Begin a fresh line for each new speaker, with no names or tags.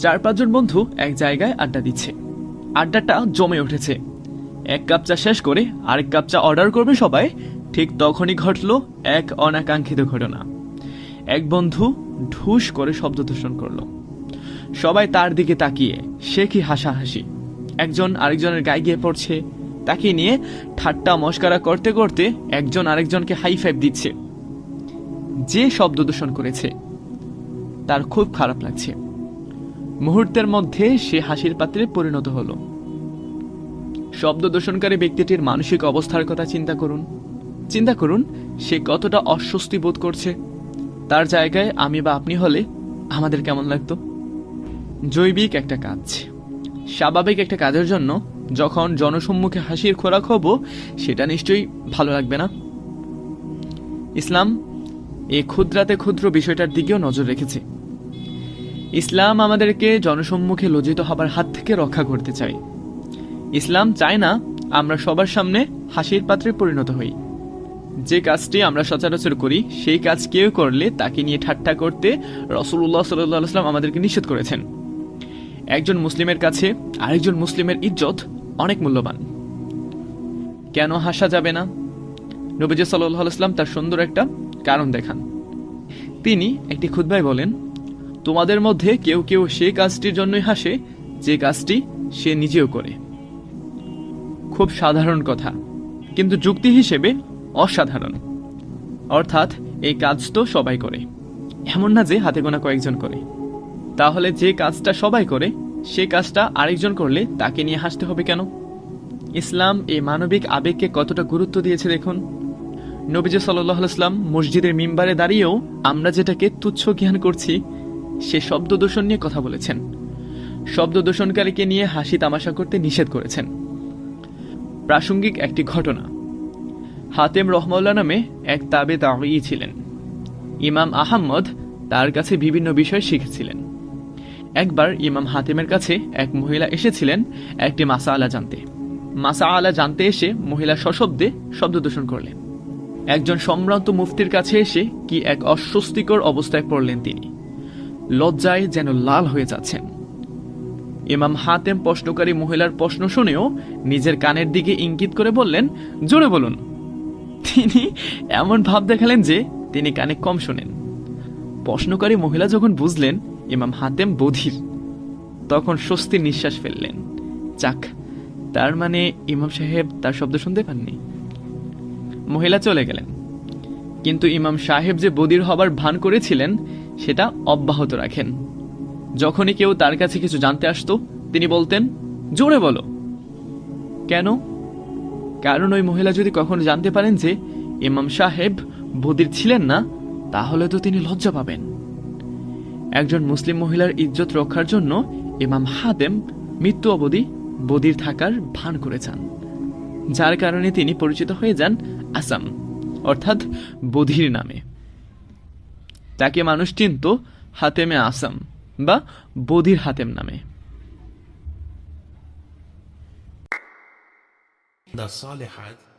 চার পাঁচজন বন্ধু এক জায়গায় আড্ডা দিচ্ছে। আড্ডাটা জমে উঠেছে। এক কাপ চা শেষ করে আরেক কাপ চা অর্ডার করবে সবাই, ঠিক তখনই ঘটলো এক অনাকাঙ্ক্ষিত ঘটনা। এক বন্ধু ঢুস করে শব্দ দূষণ করল। সবাই তার দিকে তাকিয়ে, সে কি হাসাহাসি? একজন আরেকজনের গায়ে গিয়ে পড়ছে। তাকে নিয়ে ঠাট্টা মস্কারা করতে করতে একজন আরেকজনকে হাই ফাইভ দিচ্ছে। যে শব্দ দূষণ করেছে, তার খুব খারাপ লাগছে। মুহূর্তের মধ্যে সে হাসির পাত্রে পরিণত হলো। শব্দ দূষণকারী ব্যক্তিটির মানসিক অবস্থার কথা চিন্তা করুন। চিন্তা করুন, সে কতটা অস্বস্তি বোধ করছে। তার জায়গায় আমি বা আপনি হলে আমাদের কেমন লাগতো? জৈবিক একটা কাজ। স্বাভাবিক একটা কাজের জন্য যখন জনসম্মুখে হাসির খোরাক হব, সেটা নিশ্চয়ই ভালো লাগবে না। ইসলাম এই ক্ষুদ্রাতে ক্ষুদ্র বিষয়টার দিকেও নজর রেখেছে। ইসলাম আমাদেরকে জনসম্মুখে লজ্জিত হবার হাত থেকে রক্ষা করতে চায়। ইসলাম চায় না আমরা সবার সামনে হাসির পাত্রে পরিণত হই। যে কাজটি আমরা সচরাচর করি, সেই কাজ কেউ করলে তাকে নিয়ে ঠাট্টা করতে রসুল্লাহ সাল্লাম আমাদেরকে নিষেধ করেছেন। একজন মুসলিমের কাছে আরেকজন মুসলিমের ইজ্জত অনেক মূল্যবান। কেন হাসা যাবে না? নবীজ সাল্লাহ আলাইসলাম তার সুন্দর একটা কারণ দেখান। তিনি একটি খুদ্ায় বলেন তোমাদের মধ্যে কেউ কেউ সে কাজটির জন্যই হাসে, যে কাজটি সে নিজেও করে। খুব সাধারণ কথা, কিন্তু যুক্তি হিসেবে অসাধারণ। অর্থাৎ এই কাজ তো সবাই করে, এমন না যে হাতে গোনা কয়েকজন করে। তাহলে যে কাজটা সবাই করে, সে কাজটা আরেকজন করলে তাকে নিয়ে হাসতে হবে কেন? ইসলাম এই মানবিক আবেগকে কতটা গুরুত্ব দিয়েছে দেখুন। নবীজ সাল্লাম মসজিদের মিম্বারে দাঁড়িয়েও আমরা যেটাকে তুচ্ছ জ্ঞান করছি সে শব্দ দূষণ নিয়ে কথা বলেছেন। শব্দ দূষণকারীকে নিয়ে হাসি তামাশা করতে নিষেধ করেছেন। প্রাসঙ্গিক একটি ঘটনা। হাতেম রহমাল্লা নামে এক তাবে তাই ছিলেন। ইমাম আহম্মদ তার কাছে বিভিন্ন বিষয় শিখেছিলেন। একবার ইমাম হাতেমের কাছে এক মহিলা এসেছিলেন একটি মাসা আলা জানতে। মাসা আলা জানতে এসে মহিলা সশব্দে শব্দ দূষণ করলেন। একজন সম্ভ্রান্ত মুফতির কাছে এসে কি এক অস্বস্তিকর অবস্থায় পড়লেন তিনি। লজ্জায় যেন লাল হয়ে যাচ্ছেন। ইমাম হাতেম প্রশ্নকারী মহিলার প্রশ্ন শুনেও নিজের কানের দিকে ইঙ্গিত করে বললেন, জোরে বলুন। তিনি এমন ভাব দেখালেন যে তিনি কানে কম শোনেন। প্রশ্নকারী মহিলা যখন বুঝলেন, ইমাম হাতেম বধির, তখন স্বস্তির নিঃশ্বাস ফেললেন। যাক, তার মানে ইমাম সাহেব তার শব্দ শুনতে পাননি। মহিলা চলে গেলেন। কিন্তু ইমাম সাহেব যে বদির হবার ভান করেছিলেন সেটা অব্যাহত রাখেন। যখনই কেউ তার কাছে কিছু জানতে আসতো, তিনি বলতেন, জোরে বলো। কেন? কারণ ওই মহিলা যদি কখনো জানতে পারেন যে ইমাম সাহেব বদির ছিলেন না, তাহলে তো তিনি লজ্জা পাবেন। একজন মুসলিম মহিলার ইজ্জত রক্ষার জন্য ইমাম হাদেম মৃত্যু অবধি বদির থাকার ভান করে যার কারণে তিনি পরিচিত হয়ে যান আসাম, অর্থাৎ বধির নামে। তাকে মানুষ চিনত হাতেমে আসাম বা বধির হাতেম নামে।
The Salihat